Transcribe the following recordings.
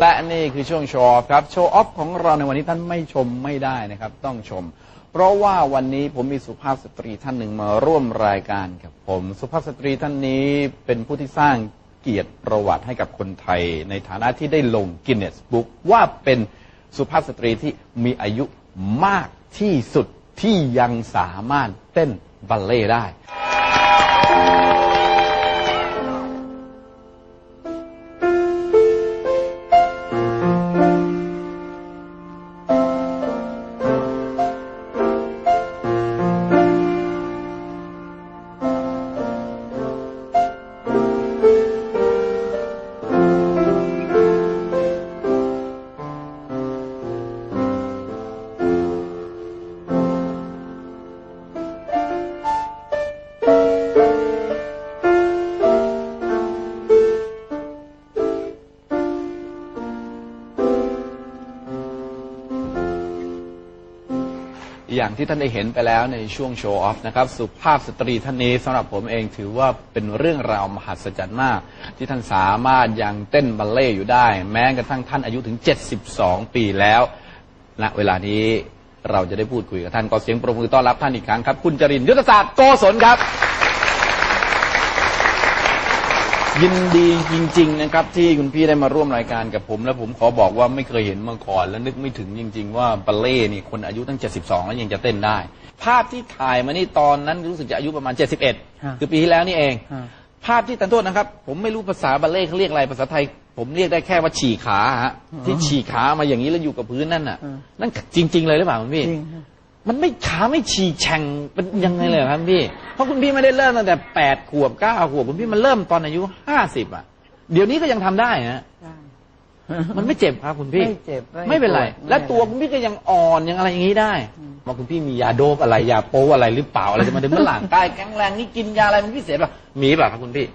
และนี่คือช่วงโชว์ออฟครับ โชว์ออฟของเราในวันนี้ท่านไม่ชมไม่ได้นะครับ ต้องชม เพราะว่าวันนี้ผมมีสุภาพสตรีท่านหนึ่งมาร่วมรายการกับผม สุภาพสตรีท่านนี้เป็นผู้ที่สร้างเกียรติประวัติให้กับคนไทย ในฐานะที่ได้ลงกินเนสบุ๊กว่าเป็นสุภาพสตรีที่มีอายุมากที่สุดที่ยังสามารถเต้นบัลเล่ได้ อย่างที่ท่านได้เห็นไปแล้วในช่วงโชว์ออฟนะครับ สุภาพสตรีท่านนี้สำหรับผมเองถือว่าเป็นเรื่องราวมหัศจรรย์มาก ที่ท่านสามารถยังเต้นบัลเล่ต์อยู่ได้ แม้กระทั่งท่านอายุถึง 72 ปีแล้วณเวลานี้เราจะได้พูดคุยกับท่านก็เสียงปรบมือต้อนรับท่านอีกครั้งครับ คุณจรินยุทธศาสตร์โกศลครับ ยินดีจริง ๆ นะครับ ที่คุณพี่ได้มาร่วมรายการกับผม และผมขอบอกว่าไม่เคยเห็นมาก่อน และนึกไม่ถึงจริง ๆ ว่าบัลเล่ต์นี่คนอายุตั้ง 72 แล้วยังจะเต้นได้ ภาพที่ถ่ายมานี่ตอนนั้นรู้สึกจะอายุประมาณฮะ71 คือปีที่แล้วนี่เองฮะภาพที่ตันโทษนะครับ ผมไม่รู้ภาษาบัลเล่ต์เขาเรียกอะไรภาษาไทย ผมเรียกได้แค่ว่าฉี่ขาฮะที่ฉี่ขามาอย่างนี้แล้วอยู่กับพื้นนั่นน่ะอืมนั่นจริง ๆ เลยหรือเปล่าคุณพี่จริงฮะ มันไม่ขาไม่ฉีกแฉ่งเป็นยังไงเลยเหรอครับพี่ เพราะคุณพี่ไม่ได้เริ่มตั้งแต่แปดขวบเก้าขวบคุณพี่มันเริ่มตอนอายุห้าสิบอะ เดี๋ยวนี้ก็ยังทำได้ฮะได้มันไม่เจ็บครับคุณพี่ ไม่เจ็บ ไม่ไม่เป็นไรปวดและไม่ตัวคุณพี่ก็ยังอ่อนยังอะไรอย่างนี้ได้ว่าคุณพี่มียาโดปอะไรยาโป๊อะไรหรือเปล่าอะไรจะมาถึงมันหลังกายแข็งแรงนี่กินยาอะไรมันพิเศษป่ะมีป่ะครับคุณพี่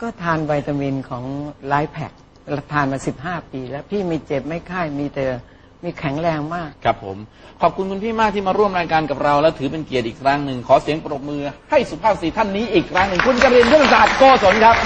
ก็ทานวิตามินของไลฟ์แพคทานมาสิบห้าปี แล้วพี่มีเจ็บไม่ไข้มีแต่ มีแข็งแรงมาก ครับผม ขอบคุณคุณพี่มากที่มาร่วมรายการกับเรา และถือเป็นเกียรติอีกครั้งหนึ่งขอเสียงปรบมือให้สุภาพสตรีท่านนี้อีกครั้งหนึ่งคุณจรินทร์ยุทธศาสตร์โกศลครับ